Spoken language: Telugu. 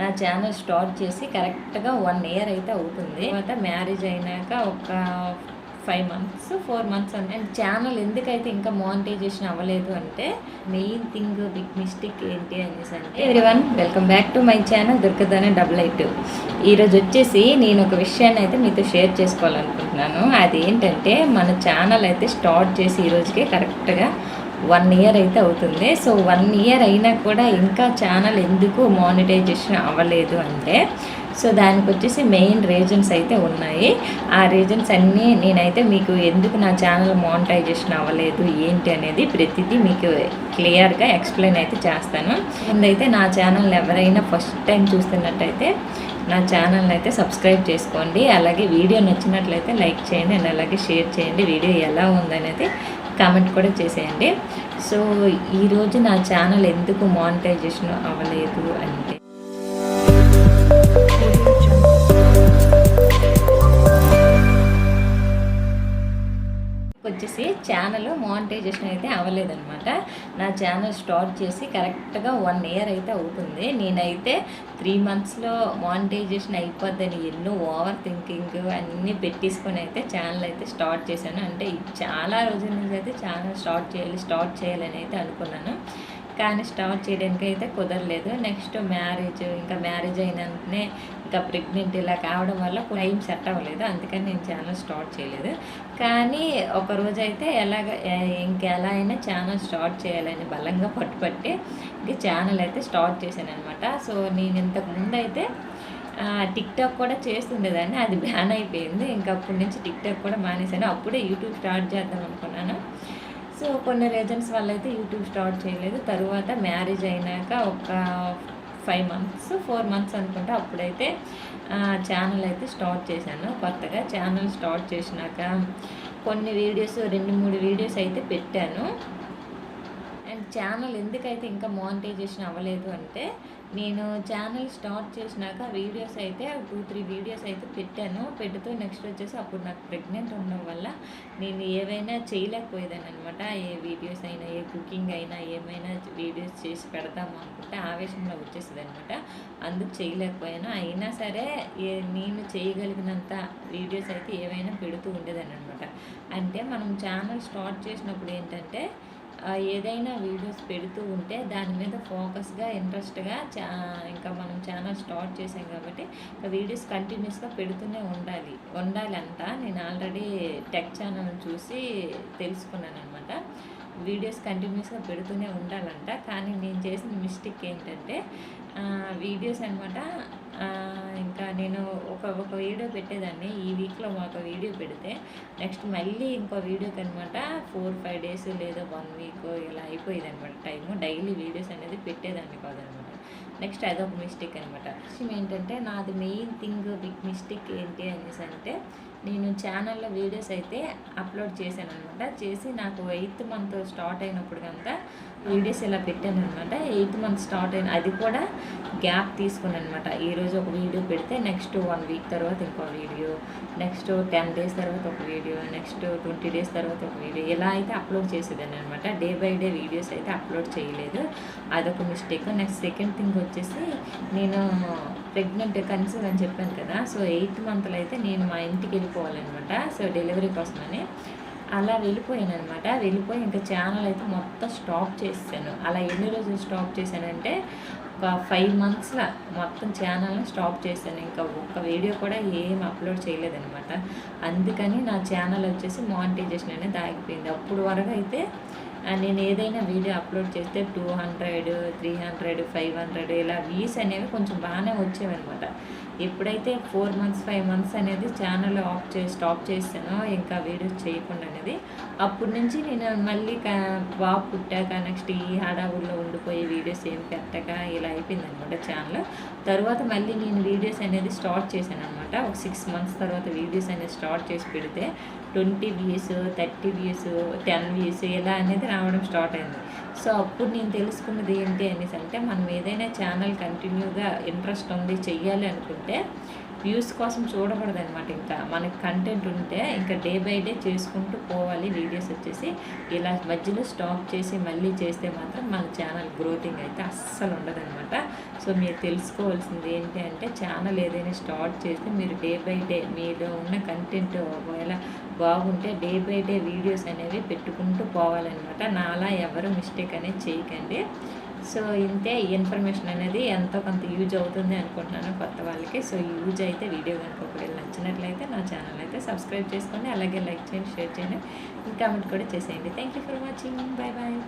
నా ఛానల్ స్టార్ట్ చేసి కరెక్ట్గా వన్ ఇయర్ అయితే అవుతుంది. తర్వాత మ్యారేజ్ అయినాక ఒక five months four months and channel ఎందుకైతే ఇంకా మానిటైజేషన్ అవ్వలేదు అంటే మెయిన్ థింగ్ బిగ్ మిస్టేక్ ఏంటి అనేసి అంటే everyone welcome back to my channel దొరకదనే double eight ఈరోజు వచ్చేసి నేను ఒక విషయాన్ని అయితే మీతో షేర్ చేసుకోవాలనుకుంటున్నాను. అది ఏంటంటే మన ఛానల్ అయితే స్టార్ట్ చేసి ఈ కరెక్ట్గా వన్ ఇయర్ అయితే అవుతుంది. సో వన్ ఇయర్ అయినా కూడా ఇంకా ఛానల్ ఎందుకు మానిటైజేషన్ అవ్వలేదు అంటే సో దానికి వచ్చేసి మెయిన్ రీజన్స్ అయితే ఉన్నాయి. ఆ రీజన్స్ అన్నీ నేనైతే మీకు ఎందుకు నా ఛానల్ మానిటైజేషన్ అవ్వలేదు ఏంటి అనేది ప్రతిదీ మీకు క్లియర్గా ఎక్స్ప్లెయిన్ అయితే చేస్తాను. ముందైతే నా ఛానల్ ఎవరైనా ఫస్ట్ టైం చూస్తున్నట్టయితే నా ఛానల్ని అయితే సబ్స్క్రైబ్ చేసుకోండి. అలాగే వీడియో నచ్చినట్లయితే లైక్ చేయండి. అండ్ అలాగే షేర్ చేయండి. వీడియో ఎలా ఉందనేది కామెంట్ కూడా చేసేయండి. సో ఈరోజు నా ఛానల్ ఎందుకు మానిటైజేషన్ అవ్వలేదు అంటే వచ్చేసి ఛానల్ మానిటైజేషన్ అయితే అవ్వలేదన్నమాట. నా ఛానల్ స్టార్ట్ చేసి కరెక్ట్గా వన్ ఇయర్ అయితే అవుతుంది. నేనైతే త్రీ మంత్స్లో మానిటైజేషన్ అయిపోద్దని ఎన్నో ఓవర్ థింకింగ్ అన్నీ పెట్టేసుకొని అయితే ఛానల్ అయితే స్టార్ట్ చేశాను. అంటే చాలా రోజుల నుంచి అయితే ఛానల్ స్టార్ట్ చేయాలి స్టార్ట్ చేయాలని అయితే అనుకున్నాను. కానీ స్టార్ట్ చేయడానికి అయితే కుదరలేదు. నెక్స్ట్ మ్యారేజ్ ఇంకా మ్యారేజ్ అయిన వెంటనే ఇంకా ప్రెగ్నెంట్ ఇలా కావడం వల్ల టైం సెట్ అవ్వలేదు. అందుకని నేను ఛానల్ స్టార్ట్ చేయలేదు. కానీ ఒకరోజు అయితే ఎలాగ ఇంకెలా అయినా ఛానల్ స్టార్ట్ చేయాలని బలంగా పట్టుపట్టి ఇంక ఛానల్ అయితే స్టార్ట్ చేశాను అనమాట సో నేను ఇంతకు ముందు అయితే టిక్టాక్ కూడా చేస్తుండేదాన్ని. అది బ్యాన్ అయిపోయింది. ఇంకా అప్పటి నుంచి టిక్టాక్ కూడా మానేశాను. అప్పుడే యూట్యూబ్ స్టార్ట్ చేద్దాం అనుకున్నాను. సో కొన్ని రీజన్స్ వల్ల అయితే యూట్యూబ్ స్టార్ట్ చేయలేదు. తరువాత మ్యారేజ్ అయినాక ఒక ఫైవ్ మంత్స్ ఫోర్ మంత్స్ అనుకుంటే అప్పుడైతే ఛానల్ అయితే స్టార్ట్ చేశాను. కొత్తగా ఛానల్ స్టార్ట్ చేసినాక కొన్ని వీడియోస్ రెండు మూడు వీడియోస్ అయితే పెట్టాను. ఛానల్ ఎందుకైతే ఇంకా మానిటైజేషన్ అవ్వలేదు అంటే నేను ఛానల్ స్టార్ట్ చేసినాక వీడియోస్ అయితే టూ త్రీ వీడియోస్ అయితే పెట్టాను. పెడుతూ నెక్స్ట్ వచ్చేసి అప్పుడు నాకు ప్రెగ్నెంట్ ఉండడం వల్ల నేను ఏవైనా చేయలేకపోయేదాన్ని అనమాట ఏ వీడియోస్ అయినా ఏ కుకింగ్ అయినా ఏమైనా వీడియోస్ చేసి పెడదాము అనుకుంటే ఆవేశంలో వచ్చేసింది అనమాట అందుకు చేయలేకపోయాను. అయినా సరే నేను చేయగలిగినంత వీడియోస్ అయితే ఏవైనా పెడుతూ ఉండేదాన్ని అనమాట అంటే మనం ఛానల్ స్టార్ట్ చేసినప్పుడు ఏంటంటే ఏదైనా వీడియోస్ పెడుతూ ఉంటే దాని మీద ఫోకస్గా ఇంట్రెస్ట్గా చా ఇంకా మనం ఛానల్ స్టార్ట్ చేసాం కాబట్టి వీడియోస్ కంటిన్యూస్గా పెడుతూనే ఉండాలి. ఉండాలి అంట నేను ఆల్రెడీ టెక్ ఛానల్ చూసి తెలుసుకున్నాను అనమాట వీడియోస్ కంటిన్యూస్గా పెడుతూనే ఉండాలంట. కానీ నేను చేసిన మిస్టేక్ ఏంటంటే వీడియోస్ అనమాట ఇంకా నేను ఒక ఒక వీడియో పెట్టేదాన్ని. ఈ వీక్లో ఒక వీడియో పెడితే నెక్స్ట్ మళ్ళీ ఇంకో వీడియోకి అనమాట ఫోర్ ఫైవ్ డేస్ లేదా వన్ వీక్ ఇలా అయిపోయేది అనమాట టైము. డైలీ వీడియోస్ అనేది పెట్టేదాన్ని కాదనమాట. నెక్స్ట్ అదొక మిస్టేక్ అనమాట. విషయం ఏంటంటే నాది మెయిన్ థింగ్ బిగ్ మిస్టేక్ ఏంటి అనేసి అంటే నేను ఛానల్లో వీడియోస్ అయితే అప్లోడ్ చేశాను అనమాట చేసి నాకు ఎయిత్ మంత్ స్టార్ట్ అయినప్పుడు కనుక వీడియోస్ ఇలా పెట్టాను అనమాట ఎయిత్ మంత్ స్టార్ట్ అయిన అది కూడా గ్యాప్ తీసుకుని అనమాట ఈరోజు ఒక వీడియో పెడితే నెక్స్ట్ వన్ వీక్ తర్వాత ఇంకో వీడియో నెక్స్ట్ టెన్ డేస్ తర్వాత ఒక వీడియో నెక్స్ట్ ట్వంటీ డేస్ తర్వాత ఒక వీడియో ఇలా అయితే అప్లోడ్ చేసేదాన్ని అనమాట డే బై డే వీడియోస్ అయితే అప్లోడ్ చేయలేదు. అదొక మిస్టేక్. నెక్స్ట్ సెకండ్ థింగ్ వచ్చేసి నేను ప్రెగ్నెంట్ కన్సీవ్ అని చెప్పాను కదా సో ఎయిత్ మంత్లో అయితే నేను మా ఇంటికి వెళ్ళి వెళ్ళిపోవాలన్నమాట. సో డెలివరీ కోసమని అలా వెళ్ళిపోయాను అనమాట వెళ్ళిపోయి ఇంకా ఛానల్ అయితే మొత్తం స్టాప్ చేసాను అలా ఎన్ని రోజులు స్టాప్ చేశానంటే ఒక ఫైవ్ మంత్స్లో మొత్తం ఛానల్ని స్టాప్ చేశాను. ఇంకా ఒక్క వీడియో కూడా ఏం అప్లోడ్ చేయలేదనమాట అందుకని నా ఛానల్ వచ్చేసి మానిటైజేషన్ అనేది ఆగిపోయింది. అప్పుడు వరకు అయితే నేను ఏదైనా వీడియో అప్లోడ్ చేస్తే two hundred three hundred five hundred ఇలా వ్యూస్ అనేవి కొంచెం బాగానే వచ్చేవి అనమాట ఎప్పుడైతే ఫోర్ మంత్స్ ఫైవ్ మంత్స్ అనేది ఛానల్ ఆఫ్ చేసి స్టాప్ చేస్తానో ఇంకా వీడియోస్ చేయకుండా అనేది అప్పటి నుంచి నేను మళ్ళీ బాబు పుట్టాక నెక్స్ట్ ఈ హడావుల్లో ఉండిపోయి వీడియోస్ ఏం పెట్టక ఇలా అయిపోయింది అనమాట ఛానల్ తర్వాత మళ్ళీ నేను వీడియోస్ అనేది స్టార్ట్ చేశాను అనమాట ఒక సిక్స్ మంత్స్ తర్వాత వీడియోస్ అనేది స్టార్ట్ చేసి పెడితే twenty views thirty views ten views ఇలా అనేది రావడం స్టార్ట్ అయింది. సో అప్పుడు నేను తెలుసుకున్నది ఏంటి అనేసి అంటే మనం ఏదైనా ఛానల్ కంటిన్యూగా ఇంట్రెస్ట్ ఉంది చెయ్యాలి అనుకుంటే వ్యూస్ కోసం చూడకూడదు అనమాట ఇంకా. మనకి కంటెంట్ ఉంటే ఇంకా డే బై డే చేసుకుంటూ పోవాలి. వీడియోస్ వచ్చేసి ఇలా మధ్యలో స్టాప్ చేసి మళ్ళీ చేస్తే మాత్రం మన ఛానల్ గ్రోతింగ్ అయితే అస్సలు అనమాట సో మీరు తెలుసుకోవాల్సింది ఏంటి అంటే ఛానల్ ఏదైనా స్టార్ట్ చేస్తే మీరు డే బై డే మీలో ఉన్న కంటెంట్ ఒకవేళ బాగుంటే డే బై డే వీడియోస్ అనేవి పెట్టుకుంటూ పోవాలన్నమాట. నాలా ఎవరు మిస్టేక్ అనేది చేయకండి. సో ఇంతే ఇన్ఫర్మేషన్ అనేది ఎంతో కొంత యూజ్ అవుతుంది అనుకుంటున్నాను కొత్త వాళ్ళకి. సో యూజ్ అయితే వీడియో కనుక ఒకవేళ నచ్చినట్లయితే నా ఛానల్ అయితే సబ్స్క్రైబ్ చేసుకోండి. అలాగే లైక్ చేయండి షేర్ చేయండి. కామెంట్ కూడా చేసేయండి. Thank you for watching bye bye